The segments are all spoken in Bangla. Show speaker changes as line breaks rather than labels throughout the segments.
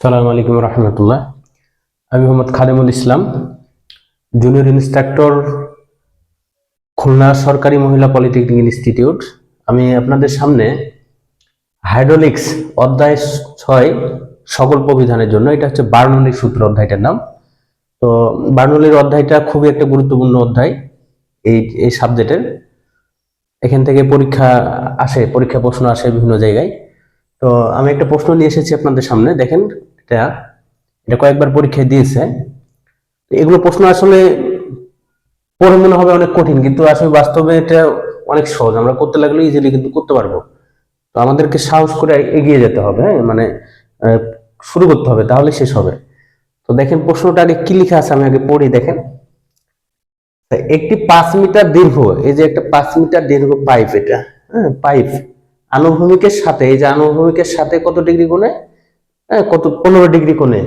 সালাম আলাইকুম রহমতুল্লাহ। আমি মোহাম্মদ খাদেমুল ইসলাম জুনিয়র ইনস্ট্রাক্টর খুলনা সরকারি মহিলা পলিটেকনিক ইনস্টিটিউট আমি আপনাদের সামনে হাইড্রোলিক্স অধ্যায় ছয় সকল প্রবিধানের জন্য, এটা হচ্ছে বার্নলির সূত্র অধ্যায়টার নাম। তো বার্নলির অধ্যায়টা খুবই একটা গুরুত্বপূর্ণ অধ্যায় এই এই সাবজেক্টের এখান থেকে পরীক্ষা আসে, পরীক্ষা প্রশ্ন আসে বিভিন্ন জায়গায়। তো আমি একটা প্রশ্ন নিয়ে এসেছি আপনাদের সামনে, দেখেন, এটা এটা কয়েকবার পরীক্ষায় দিয়েছে। এগুলো প্রশ্ন আসলে পড়ে মনে হবে অনেক কঠিন, কিন্তু আসলে বাস্তবে এটা অনেক সহজ। আমরা করতে লাগলে ইজিলি কিন্তু করতে পারব। তো আমাদেরকে সাহস করে এগিয়ে যেতে হবে হ্যাঁ? মানে শুরু করতে হবে, তাহলে শেষ হবে। তো দেখেন, প্রশ্নটা আগে কি লেখা আছে আমি আগে পড়ি, দেখেন। একটি পাঁচ মিটার দীর্ঘ, এই যে একটা পাঁচ মিটার দীর্ঘ পাইপ এটা হ্যাঁ পাইপ। আনুভূমিকের সাথে, এই যে আনুভূমিকের সাথে কত ডিগ্রি কোণে? হ্যাঁ কত, পনেরো ডিগ্রি কোণে।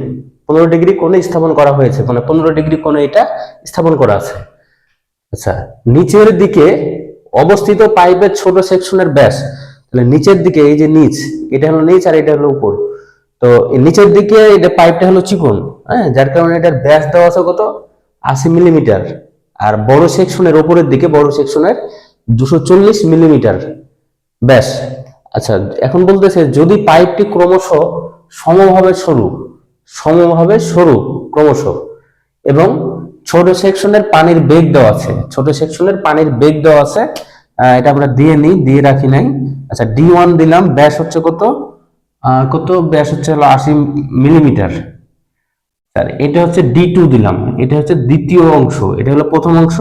পনেরো ডিগ্রি কোণে স্থাপন করা হয়েছে। মানে পনেরো ডিগ্রি কোণে এটা স্থাপন করা আছে। আচ্ছা নিচের দিকে অবস্থিত পাইপের ছোট সেকশনের ব্যাস। তাহলে নিচের দিকে এই যে নিচ, এটা হলো নিচ আর এটা হলো উপর। তো নিচের দিকে এটা পাইপটা হলো চিকন হ্যাঁ যার কারণে এটার ব্যাস দেওয়া আছে কত? আশি মিলিমিটার। আর বড় সেকশনের উপরের দিকে, বড় সেকশনের দুশো মিলিমিটার। ব্যাস। আচ্ছা এখন বলতেছে, যদি পাইপটি ক্রমশ সমভাবে সরু সমভাবে সরু ক্রমশ, এবং ছোট সেকশনের পানির বেগ দেওয়া আছে, ছোট সেকশনের পানির বেগ দেওয়া আছে এটা আমরা দিয়ে নিই, দিয়ে রাখি নাই। আচ্ছা ডি ওয়ান দিলাম, ব্যাস হচ্ছে কত? কত? ব্যাস হচ্ছে হলো আশি মিলিমিটার। স্যার, এটা হচ্ছে ডি টু দিলাম, এটা হচ্ছে দ্বিতীয় অংশ, এটা হলো প্রথম অংশ,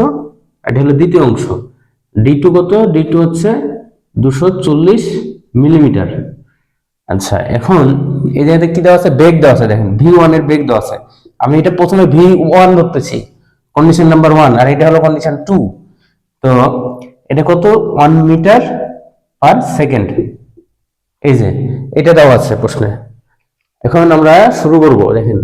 এটা হলো দ্বিতীয় অংশ। ডি টু কত? ডি টু হচ্ছে দুশো চল্লিশ মিলিমিটার আচ্ছা এখন এই জায়গাতে কি দেওয়া আছে? বেগ দেওয়া আছে, দেখেন ভি ওয়ানের বেগ দেওয়া আছে। আমি এটা প্রথমে ভি ওয়ান ধরতেছি কন্ডিশন নাম্বার ওয়ান আর এটা হলো কন্ডিশন টু তো এটা কত? ওয়ান মিটার পার সেকেন্ড এই যে, এটা দেওয়া আছে প্রশ্নে। এখন আমরা শুরু করব, দেখেন।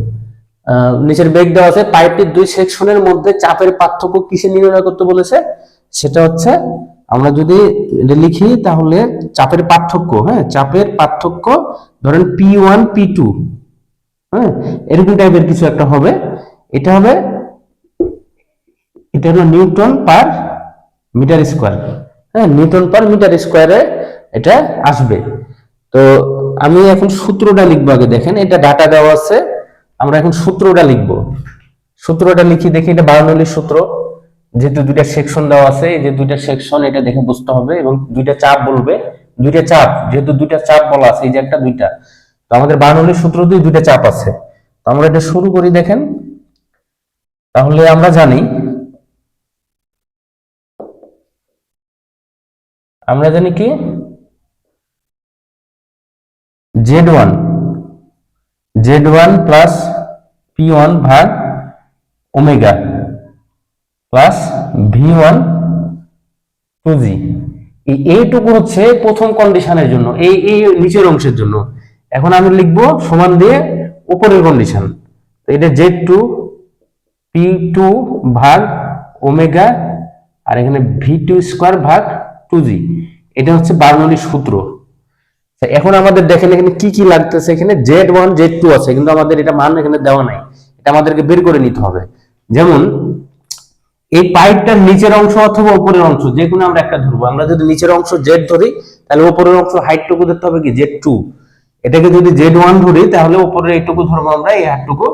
নিচের বেগ দেওয়া আছে পাইপটির দুই সেকশনের মধ্যে চাপের পার্থক্য কিসে নির্ণয় করতে বলেছে? সেটা হচ্ছে আমরা যদি লিখি, তাহলে চাপের পার্থক্য হ্যাঁ? চাপের পার্থক্য ধরেন পি ওয়ান পি টু হ্যাঁ? এরকম টাইপের কিছু একটা হবে। এটা হবে, এটা হলো নিউটন পার মিটার স্কোয়ার হ্যাঁ? নিউটন পার মিটার স্কোয়ারে এটা আসবে। তো আমি এখন সূত্রটা লিখব আগে, দেখেন, এটা ডাটা দেওয়া আছে। আমরা এখন সূত্রটা লিখব। সূত্রটা লিখি, দেখি এটা বারানলির সূত্র। যেহেতু দুইটা সেকশন দেওয়া আছে, এই যে দুইটা সেকশন এটা দেখে বুঝতে হবে এবং দুইটা চাপ বলবে। দুইটা চাপ, যেহেতু দুইটা চাপ বলা আছে, এই যে একটা, দুইটা। তো আমাদের সূত্র দিয়ে দুইটা চাপ আছে। তো আমরা এটা শুরু করি দেখেন। তাহলে আমরা জানি আমরা জানি কি? Z one Z one plus P one ভাগ omega. Plus V one two G এইটুকু হচ্ছে প্রথম কন্ডিশনের জন্য, এই এই নিচের অংশের জন্য। এখন আমি লিখব সমান দিয়ে উপরের কন্ডিশন তো এটা জেড টু পি টু ভাগ ওমেগা আর এখানে ভি টু স্কোয়ার ভাগ টু জি এটা হচ্ছে বার্নলির সূত্র। এখন আমাদের দেখেন এখানে কি কি লাগতেছে এখানে? জেড ওয়ান জেড টু আছে, কিন্তু আমাদের এটা মান এখানে দেওয়া নাই। এটা আমাদেরকে বের করে নিতে হবে। যেমন এই পাইপটার নিচের অংশ অথবা উপরের অংশ, যে কোনো আমরা একটা ধরবো। আমরা যদি নিচের অংশ জেড ধরি, তাহলে উপরের অংশ হাইটটুকু ধরতে হবে কি? জেড টু এটাকে যদি জেড ওয়ান ধরি, তাহলে উপরের এইটুকু ধরবো আমরা, এই হাইটটুকু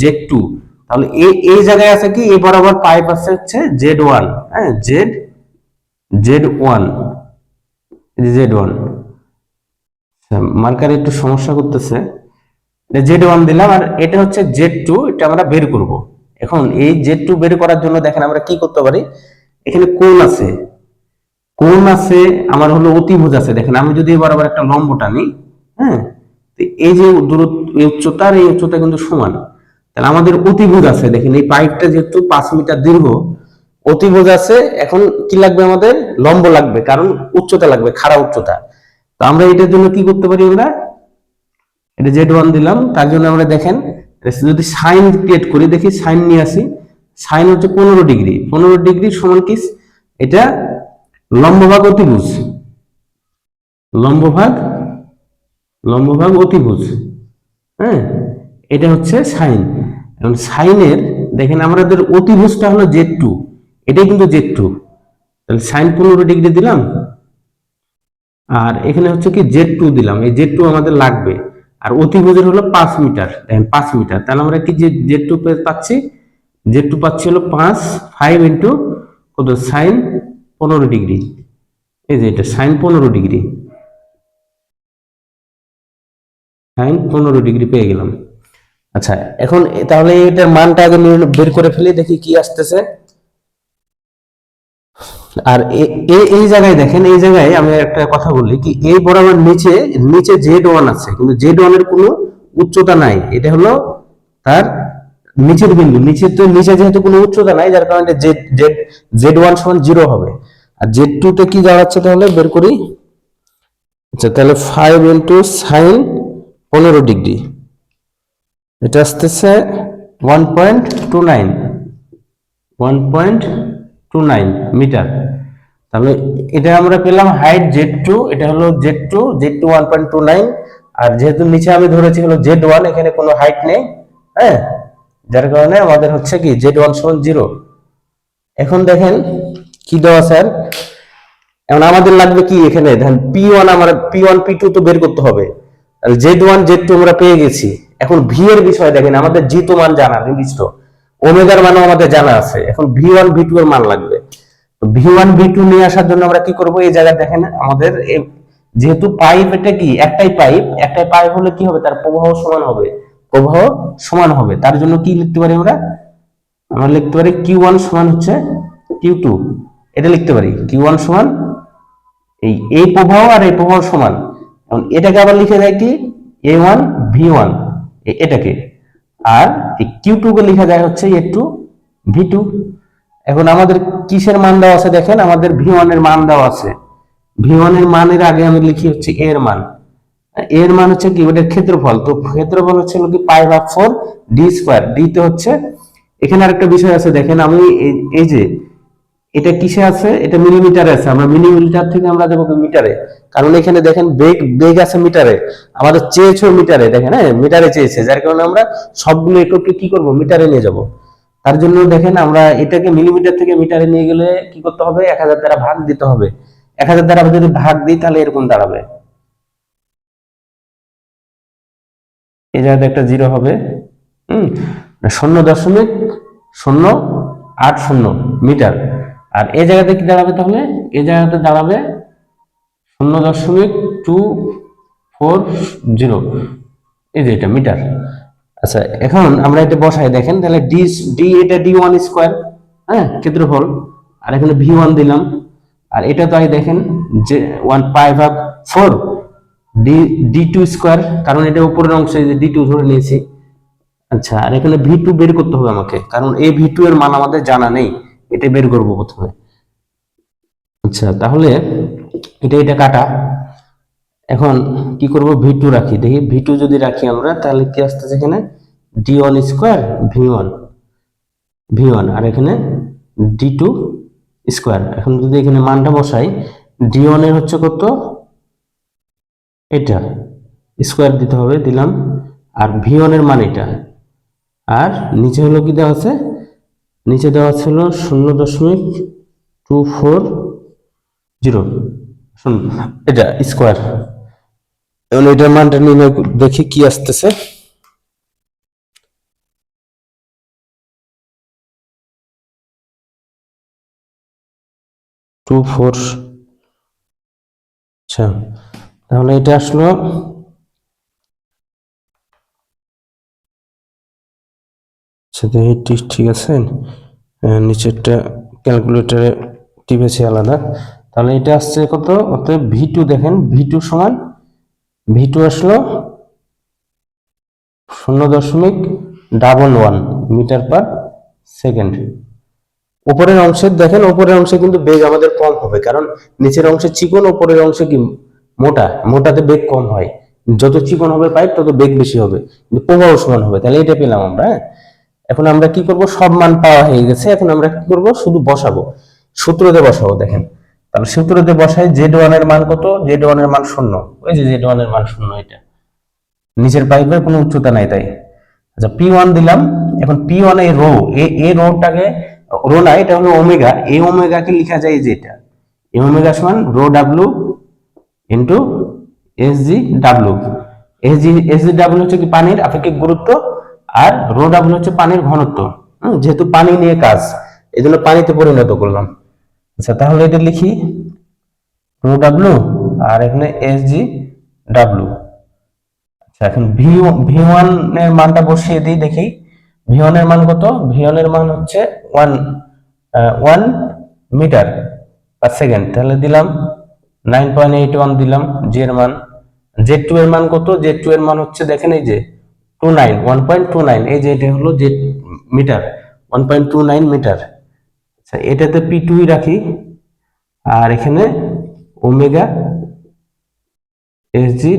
জেড টু তাহলে এই এই জায়গায় আছে কি? এই বরাবর পাইপ আছে হচ্ছে জেড ওয়ান হ্যাঁ Z Z one Z one marker একটু সমস্যা করতেছে। জেড ওয়ান দিলাম, আর এটা হচ্ছে জেড টু এটা আমরা বের করব। এখন এই জেড টু বের করার জন্য দেখেন আমরা কি করতে পারি? এখানে কোন আছে। কোন আছে, আমার হলো অতিভুজ আছে। দেখেন, আমি যদি এবার আবার একটা লম্ব টানি হ্যাঁ এই যে দূরত্ব, এই উচ্চতা এই উচ্চতা কিন্তু সমান। তাহলে আমাদের অতিভুজ আছে। দেখেন, এই পাইপটা যেহেতু পাঁচ মিটার দীর্ঘ, অতিভুজ আছে, এখন কি লাগবে আমাদের? লম্ব লাগবে, কারণ উচ্চতা লাগবে, খাড়া উচ্চতা। তো আমরা এটার জন্য কি করতে পারি আমরা? এটা জেড ওয়ান দিলাম, তার জন্য আমরা দেখেন যদি সাইন ক্রিয়েট করি, দেখি সাইন নিয়ে আসি। সাইন হচ্ছে পনেরো ডিগ্রি। পনেরো ডিগ্রি সমান কি? এটা লম্বভাগ অতিভুজ। লম্বভাগ লম্বভাগ অতিভুজ। হ্যাঁ? এটা হচ্ছে সাইন এবং সাইনের দেখেন আমাদের অতিভুজটা হলো জেড টু এটাই কিন্তু জেড টু তাহলে সাইন পনেরো ডিগ্রি দিলাম। আর এখানে হচ্ছে কি জেড টু দিলাম। এই জেড টু আমাদের লাগবে। আর অতি অতিভুজের হলো পাঁচ মিটার। দেখেন পাঁচ মিটার। তাহলে আমরা কি যে জেড টু পাচ্ছি? জেড টু পাচ্ছি হলো পাঁচ ফাইভ ইন্টু কত? সাইন পনেরো ডিগ্রি। এই যে এটা সাইন পনেরো ডিগ্রি। সাইন পনেরো ডিগ্রি পেয়ে গেলাম। আচ্ছা এখন তাহলে এটার মানটা আগে বের করে ফেলি, দেখি কি আসতেছে। আর এই জায়গায় দেখেন, এই জায়গায় আমি একটা কথা বলি কি, এই বরাবর নিচে নিচে জেড ওয়ান আছে, কিন্তু জেড ওয়ানের কোনো উচ্চতা নাই। এটা হলো তার নিচের বিন্দু। নিচে তো, নিচে যেহেতু কোনো উচ্চতা নাই, যার কারণে জেড জেড জেড ওয়ান সমান জিরো হবে। আর জেড টু তে কি দাঁড়াচ্ছে তাহলে? বের করি। আচ্ছা তাহলে ফাইভ ইন্টু সাইন পনেরো ডিগ্রি। এটা আসতেছে one point two nine one point two nine metre তাহলে এটা আমরা পেলাম হাইট জেড টু এটা হলো Z two Z two one point two nine আর যেহেতু নিচে আমি ধরেছি হলো জেড ওয়ান এখানে কোনো হাইট নেই হ্যাঁ? যার কারণে আমাদের হচ্ছে কি জেড ওয়ান সমান জিরো এখন দেখেন কি দেওয়া স্যার? এখন আমাদের লাগবে কি এখানে? দেখেন পি ওয়ান আমার পি ওয়ান পি টু তো বের করতে হবে। জেড ওয়ান জেড টু আমরা পেয়ে গেছি। এখন ভি এর বিষয় দেখেন, আমাদের জি তো মান জানা, নির্দিষ্ট। ওমেগার মানও আমাদের জানা আছে। এখন ভি ওয়ান ভি টু এর মান লাগবে। ভি ওয়ান ভি টু নিয়ে আসার জন্য আমরা কি করব? এই জায়গায় দেখেন, আমাদের যেহেতু পাইপ এটা কি? একটাই পাইপ। একটাই পাইপ হলে কি হবে? তার প্রবাহ সমান হবে। প্রবাহ সমান হবে। তার জন্য কি লিখতে পারি আমরা? আমরা লিখতে পারি কিউ ওয়ান সমান হচ্ছে কিউ টু এটা লিখতে পারি। কিউ ওয়ান সমান এই এই প্রবাহ আর এই প্রবাহ সমান। এখন এটাকে আবার লিখে যায় কি? এ ওয়ান ভি ওয়ান এটাকে। আর এই কিউ টু কে লেখা যায় হচ্ছে এ টু ভি টু এখন আমাদের কিসের মান দেওয়া আছে দেখেন? আমাদের ভি ওয়ানের মান দেওয়া আছে। ভি ওয়ানের মানের আগে আমি লিখি হচ্ছে এর মান। এর মান হচ্ছে কি? ওটার ক্ষেত্রফল। তো ক্ষেত্রফল হচ্ছে কি? পাই ভাগ ফোর ডি স্কোয়ার ডি তে হচ্ছে, এখানে আরেকটা বিষয় আছে, দেখেন আমি এই যে এটা কিসে আছে? এটা মিলিমিটারে আছে। আমরা মিলিমিটার থেকে আমরা যাব মিটারে কারণ এখানে দেখেন বেগ বেগ আছে মিটারে আমাদের চেয়েছে মিটারে দেখেন হ্যাঁ? মিটারে চেয়েছে। যার কারণে আমরা সবগুলো এককে কি করব? মিটারে নিয়ে যাব। তার জন্য দেখেন আমরা এটাকে মিলিমিটার থেকে মিটারে নিয়ে গেলে কি করতে হবে? এক হাজার দ্বারা ভাগ দিতে হবে। এক হাজার দ্বারা যদি ভাগ দিই, তাহলে এরকম দাঁড়াবে। এই জায়গাতে একটা জিরো হবে। হুম? শূন্য দশমিক শূন্য আট শূন্য মিটার আর এই জায়গাতে কি দাঁড়াবে তাহলে? এই জায়গাতে দাঁড়াবে শূন্য দশমিক টু ফোর জিরো। এই যে এটা মিটার। আচ্ছা এখন আমরা এটা বসাই, দেখেন, তাহলে ডি ডি এটা ডি ওয়ান স্কোয়ার হ্যাঁ ক্ষেত্রফল। আর এখানে ভি ওয়ান দিলাম। আর এটা তো আই দেখেন, যে ওয়ান পাই ভাগ four D D two square কারণ এটা উপরের অংশে যে ডি টু ধরে নিয়েছি। আচ্ছা আর এখানে ভি টু বের করতে হবে আমাকে, কারণ এই ভি টু এর মান আমাদের জানা নেই। এটা বের করব প্রথমে। আচ্ছা তাহলে এটা এটা কাটা। এখন কি করব? ভি টু রাখি। দেখি ভি টু যদি রাখি আমরা, তাহলে কি আসতেছে এখানে? D one square V one V one আর এখানে ডি টু স্কোয়ার এখন যদি এখানে মানটা বসাই ডি ওয়ানের হচ্ছে কত? এটা। স্কোয়ার দিতে হবে, দিলাম। আর ভি ওয়ানের মান এটা। আর নিচে হলো কি দেওয়া আছে? নিচে দেওয়া ছিল শূন্য দশমিক টু ফোর জিরো। শুন এটা স্কোয়ার। এখন এটার মানটা কর- দেখি কি আসতেছে। টু ফোর আচ্ছা। তাহলে এটা আসলো আচ্ছা দেখি ঠিক আছে? আহ, নিচেরটা ক্যালকুলেটরে টিপেছি আলাদা। তাহলে এটা আসছে কত? অতএব ভি টু দেখেন ভি টু সমান ভি টু আসলো শূন্য দশমিক double one metre per second উপরের অংশে দেখেন উপরের অংশে কিন্তু বেগ আমাদের কম হবে কারণ নিচের অংশে চিকন উপরের অংশে কি মোটা? মোটাতে বেগ কম হয়। যত চিকন হবে পাইপ তত বেগ বেশি হবে। প্রবাহ সমান হবে তাহলে এটা পেলাম আমরা হ্যাঁ? এখন আমরা কি করব? সব মান পাওয়া হয়ে গেছে। এখন আমরা কি করব? শুধু বসাবো। সূত্রতে বসাবো, দেখেন। তাহলে সূত্রতে বসাই জেড ওয়ানের মান কত? জেড ওয়ানের মান শূন্য। ওই যে জেড ওয়ানের মান শূন্য এটা। নিচের পাইপের কোনো উচ্চতা নাই তাই। আচ্ছা পি ওয়ান দিলাম। এখন পি ওয়ান রো। এ রোটাকে, রো না, এটা হলো ওমেগা। এই ওমেগাকে লেখা যায় এই যে এটা। এই ওমেগা সমান rho W into S G W. S G S G W হচ্ছে কি পানির? আপেক্ষিক গুরুত্ব আর রো ডাব্লু হচ্ছে পানির ঘনত্ব। যেহেতু পানি নিয়ে কাজ এই জন্য পানিতে পরিণত করলাম। আচ্ছা তাহলে এটা লিখি রো ডাব্লু আর এখানে এস জি ডাব্লু আচ্ছা এখন ভি ভি ওয়ানের মানটা বসিয়ে দিই, দেখি। ভি ওয়ানের মান কত? ভি ওয়ানের মান হচ্ছে one one metre per second. তাহলে দিলাম নাইন পয়েন্ট এইট ওয়ান, দিলাম জি এর মান। জেড টু এর মান কত? জেড টু এর মান হচ্ছে, দেখেন এই যে two nine one point two nine এই যে এটা হলো Z metre one point two nine metre. আচ্ছা এটাতে পি টুই রাখি, আর এখানে ওমেগা এস জি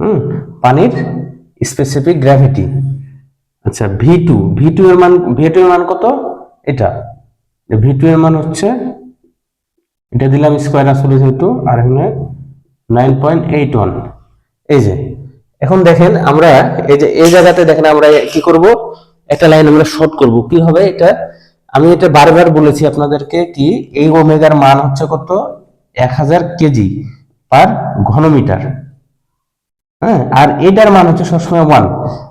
হুম, পানির স্পেসিফিক গ্র্যাভিটি আচ্ছা ভি টু ভি টু এর মান ভি টু এর মান কত? এটা। ভি টু এর মান হচ্ছে, এটা দিলাম স্কোয়ার আসলে যেহেতু, আর এখানে নাইন পয়েন্ট এইট ওয়ান এই যে এখন দেখেন আমরা এই যে, এই জায়গাতে দেখেন আমরা কি করব? একটা লাইন আমরা শর্ট করব। কি হবে এটা? আমি এটা বারবার বলেছি আপনাদেরকে কি এই ওমেগার মান হচ্ছে কত? এক হাজার কেজি পার ঘনমিটার। হ্যাঁ আর এটার মান হচ্ছে সবসময় ওয়ান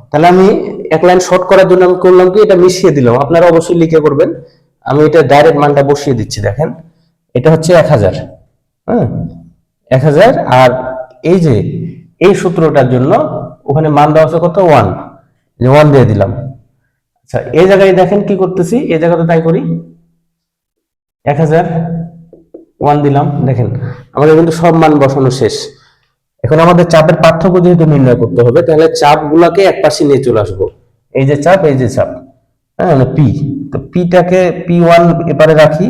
তাহলে আমি এক লাইন শর্ট করার জন্য আমি করলাম কি? এটা মিশিয়ে দিলাম। আপনারা অবশ্যই লিখে করবেন। আমি এটা ডাইরেক্ট মানটা বসিয়ে দিচ্ছি, দেখেন। এটা হচ্ছে এক হাজার হ্যাঁ এক হাজার আর এই যে এই সূত্রটার জন্য ওখানে মান দেওয়া আছে কত? ওয়ান ওয়ান দিয়ে দিলাম। আচ্ছা এই জায়গায় দেখেন কি করতেছি? এই জায়গাতে তাই করি। এক হাজার ওয়ান দিলাম। দেখেন, আমাদের কিন্তু সব মান বসানো শেষ। এখন আমাদের চাপের পার্থক্য যেহেতু নির্ণয় করতে হবে, তাহলে চাপ গুলাকে এক পাশে নিয়ে চলে আসব। এই যে চাপ, এই যে চাপ। হ্যাঁ মানে পি তো পিটাকে পি ওয়ান এপারে রাখি।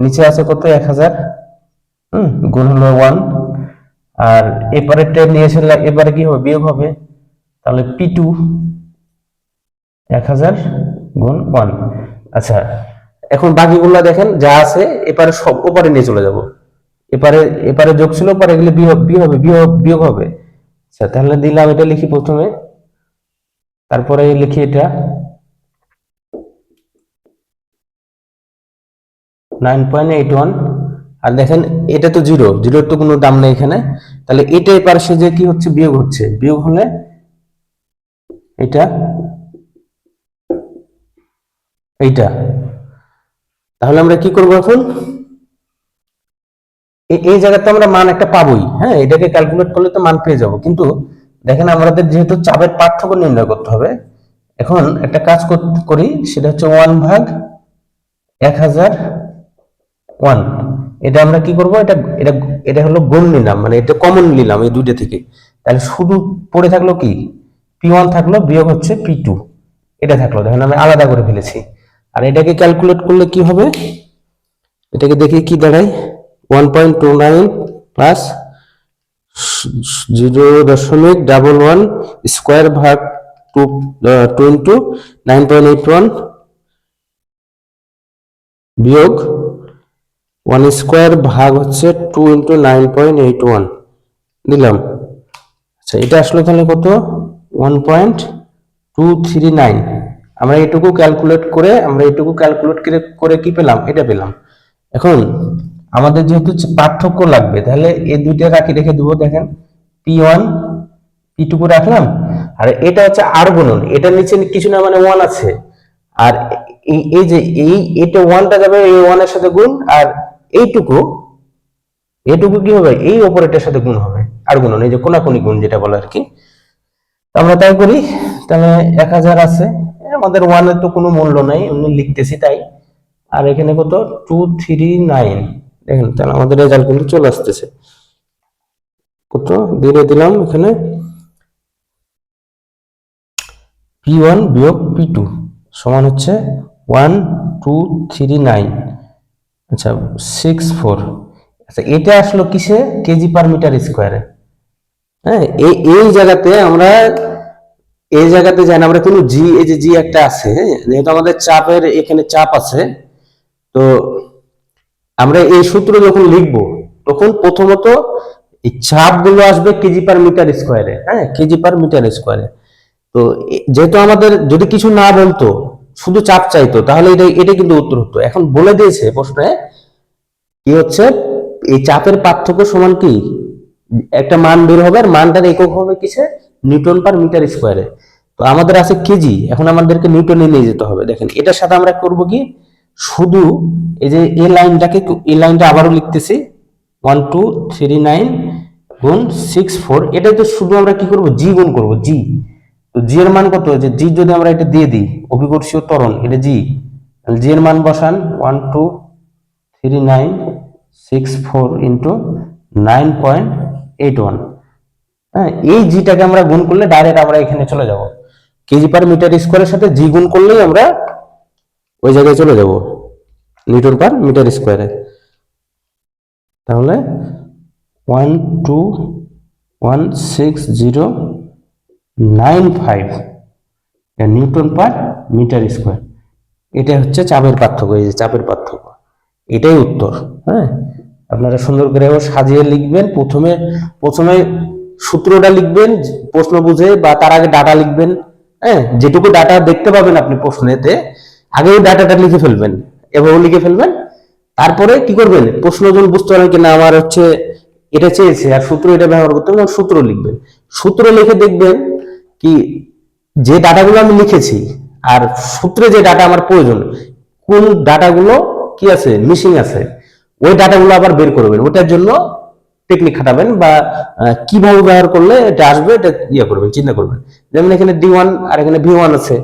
নিচে আছে কত? এক হাজার। হম, গুণ হলো ওয়ান আর এপারে টেন নিয়ে এসে এবারে কি হবে? বিয়োগ হবে। তাহলে পি টু এক হাজার গুণ ওয়ান আচ্ছা এখন বাকিগুলো দেখেন, যা আছে, এপারে সব ওপারে নিয়ে চলে যাব। এপারে এপারে যোগ ছিল পরে এগুলো বিয়োগ বিয়োগ হবে, বিয়োগ বিয়োগ হবে। আচ্ছা তাহলে দিলাম এটা লিখি প্রথমে। তারপরে লিখি এটা। নাইন পয়েন্ট এইট ওয়ান আর দেখেন, এটা তো জিরো, জিরোর তো কোনো দাম নেই এখানে। তাহলে এটা এপারে সে যে কি হচ্ছে, বিয়োগ হচ্ছে। বিয়োগ হলে এটা, এইটা। তাহলে আমরা কি করব এখন? এই জায়গাতে আমরা মান একটা পাবোই। হ্যাঁ এটাকে ক্যালকুলেট করলে তো মান পেয়ে যাব। কিন্তু দেখেন, আমাদের যেহেতু চাপের পার্থক্য নির্ণয় করতে হবে, এখন একটা কাজ করি সেটা হচ্ছে ওয়ান ভাগ এক হাজার ওয়ান এটা আমরা কি করব? এটা এটা এটা হলো গুণ নিলাম মানে এটা কমন নিলাম এই দুইটা থেকে। তাহলে শুধু পড়ে থাকল কি? পি ওয়ান থাকল, বিয়োগ হচ্ছে পি টু এটা থাকল, দেখেন আমি আলাদা করে ফেলেছি। আর এটাকে ক্যালকুলেট করলে কি হবে? এটাকে দেখি কি দাঁড়ায়? One point two nine plus zero দশমিক ডাবল ওয়ান স্কোয়ার ভাগ two two into nine point eight one বিয়োগ ওয়ান স্কোয়ার ভাগ হচ্ছে two into nine point eight one দিলাম। আচ্ছা এটা আসলো তাহলে কত? One point two three nine আমরা এটুকু ক্যালকুলেট করে, আমরা এটুকু ক্যালকুলেট করে কি পেলাম? এটা পেলাম। এখন, আমাদের যেহেতু পার্থক্য লাগবে, তাহলে এই দুইটা রাখি রেখে দেবো, দেখেন। পি ওয়ান পি টুকু রাখলাম। আর এটা হচ্ছে আর গুণন। এটার নিচে কিছু না মানে ওয়ান আছে। আর এই যে, এই, এটা ওয়ানটা যাবে এই ওয়ানের সাথে গুণ, আর এইটুকু এইটুকু কি হবে? এই অপারেটরের সাথে গুণ হবে। আর গুণ এই যে কোনাকুনি গুণ যেটা বলে আর কি। আমরা তাই করি, তাহলে এক হাজার আছে। আমাদের ওয়ানের তো কোনো মূল্য নাই, এমনি লিখতেছি তাই। আর এখানে কত? টু থ্রি নাইন দেখেন, তাহলে আমাদের রেজাল্ট কিন্তু চলে আসতেছে। কত? দিয়ে দিলাম এখানে। পি ওয়ান বিয়োগ পি টু সমান হচ্ছে ওয়ান টু থ্রি নাইন আচ্ছা সিক্স ফোর আচ্ছা এটা আসলো কিসে? কেজি পার মিটার স্কোয়ারে হ্যাঁ এই এই জায়গাতে আমরা এই জায়গাতে যাই না আমরা কোনো জি এই যে জি একটা আছে হ্যাঁ, যেহেতু আমাদের চাপের এখানে চাপ আছে তো আমরা এই সূত্র যখন লিখব তখন প্রথমত এই চাপগুলো আসবে কেজি পার মিটার স্কোয়ারে হ্যাঁ কেজি পার মিটার স্কোয়ারে তো যেহেতু আমাদের যদি কিছু না বলতো শুধু চাপ চাইতো, তাহলে এটা এটা কিন্তু উত্তর হতো। এখন বলে দিয়েছে প্রশ্নে কি হচ্ছে? এই চাপের পার্থক্য সমান কি? একটা মান বের হবে আর মানটার একক হবে কিসে? নিউটন পার মিটার স্কোয়ারে তো আমাদের আছে কেজি, এখন আমাদেরকে নিউটনে নিয়ে যেতে হবে। দেখেন, এটার সাথে আমরা করব কি? শুধু এই যে এই লাইনটাকে এই লাইনটা আবারও লিখতেছি। ওয়ান, টু, থ্রি, নাইন, গুণ সিক্স, ফোর, এটাই তো শুধু আমরা কি করব? জি গুণ করব, জি। তো জি এর মান কত যে জি যদি আমরা এটা দিয়ে দিই, অভিকর্ষীয় ত্বরণ, এটা জি জি এর মান বসান one two three nine six four into nine point eight one হ্যাঁ এই জিটাকে আমরা গুণ করলে ডাইরেক্ট আমরা এখানে চলে যাব। কেজি পার মিটার স্কোয়ারের সাথে জি গুণ করলেই আমরা ওই জায়গায় চলে যাব, নিউটন পার মিটার স্কোয়ারে তাহলে one two one six zero nine five newton per metre square. এটা হচ্ছে চাপের পার্থক্য, এই যে চাপের পার্থক্য। এটাই উত্তর হ্যাঁ? আপনারা সুন্দর করে সাজিয়ে লিখবেন। প্রথমে প্রথমে সূত্রটা লিখবেন, প্রশ্ন বুঝে বা তার আগে ডাটা লিখবেন হ্যাঁ? যেটুকু ডাটা দেখতে পাবেন আপনি প্রশ্নেতে আগে ওই ডাটাটা লিখে ফেলবেন। এভাবে লিখে ফেলবেন। তারপরে কি করবেন? প্রশ্ন যখন বুঝতে পারবেন কিনা, আমার হচ্ছে এটা চেয়েছে আর সূত্র এটা ব্যবহার করতে হবে সূত্র লিখবেন। সূত্র লিখে দেখবেন কি, যে ডাটাগুলো আমি লিখেছি আর সূত্রে যে ডাটা আমার প্রয়োজন, কোন ডাটাগুলো কি আছে, মিসিং আছে, ওই ডাটাগুলো আবার বের করবেন। ওটার জন্য টেকনিক খাটাবেন বা কীভাবে ব্যবহার করলে এটা আসবে, এটা ইয়ে করবেন, চিন্তা করবেন। যেমন এখানে ডি ওয়ান আর এখানে ভি ওয়ান আছে।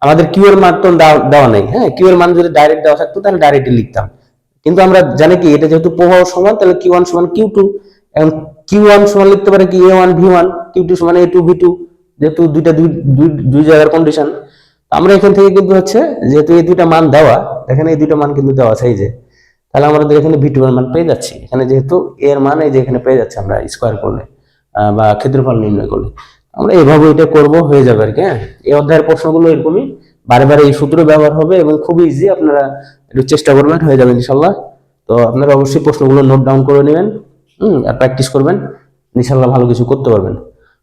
আমাদের কিউ এর মান তো দেওয়া- দেওয়া নেই হ্যাঁ? কিউ এর মান যদি ডাইরেক্ট দেওয়া থাকতো, তাহলে ডাইরেক্টলি লিখতাম। কিন্তু আমরা জানি কি, এটা যেহেতু প্রবাহ সমান, তাহলে কিউ ওয়ান সমান কিউ টু এখন কিউ ওয়ান সমান লিখতে পারে কি A one V one Q two সমান এ টু ভি টু যেহেতু দুইটা দুই, দুই- জায়গার কন্ডিশন আমরা এখান থেকে কিন্তু হচ্ছে, যেহেতু এই দুইটা মান দেওয়া, এখানে এই দুইটা মান কিন্তু দেওয়া এই যে। তাহলে আমাদের এখানে ভি টু এর মান পেয়ে যাচ্ছি। এখানে যেহেতু এ এর মান এই যে এখানে পেয়ে যাচ্ছে আমরা স্কোয়ার করলে বা ক্ষেত্রফল নির্ণয় করলে। আমরা এভাবে এটা করব, হয়ে যাবে আর কি হ্যাঁ? এই অধ্যায়ের প্রশ্নগুলো এরকমই। বারে বারে এই সূত্র ব্যবহার হবে এবং খুবই ইজি আপনারা একটু চেষ্টা করবেন, হয়ে যাবে ইনশাল্লাহ তো আপনারা অবশ্যই প্রশ্নগুলো নোট ডাউন করে নেবেন। প্র্যাকটিস করবেন ইনশাল্লাহ ভালো কিছু করতে পারবেন।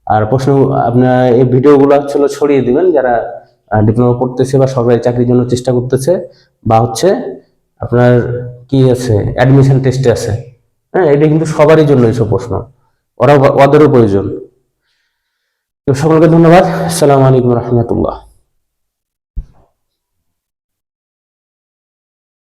আর প্রশ্ন, আপনার এই ভিডিওগুলো হচ্ছিল ছড়িয়ে দিবেন, যারা ডিপ্লোমা পড়তেছে বা সরকারি চাকরির জন্য চেষ্টা করতেছে, বা হচ্ছে আপনার কি আছে অ্যাডমিশন টেস্টে আছে। হ্যাঁ এটা কিন্তু সবারই জন্য এইসব প্রশ্ন ওরা ওদেরও প্রয়োজন সকলকে ধন্যবাদ। আসসালামু আলাইকুম রহমতুল্লাহ।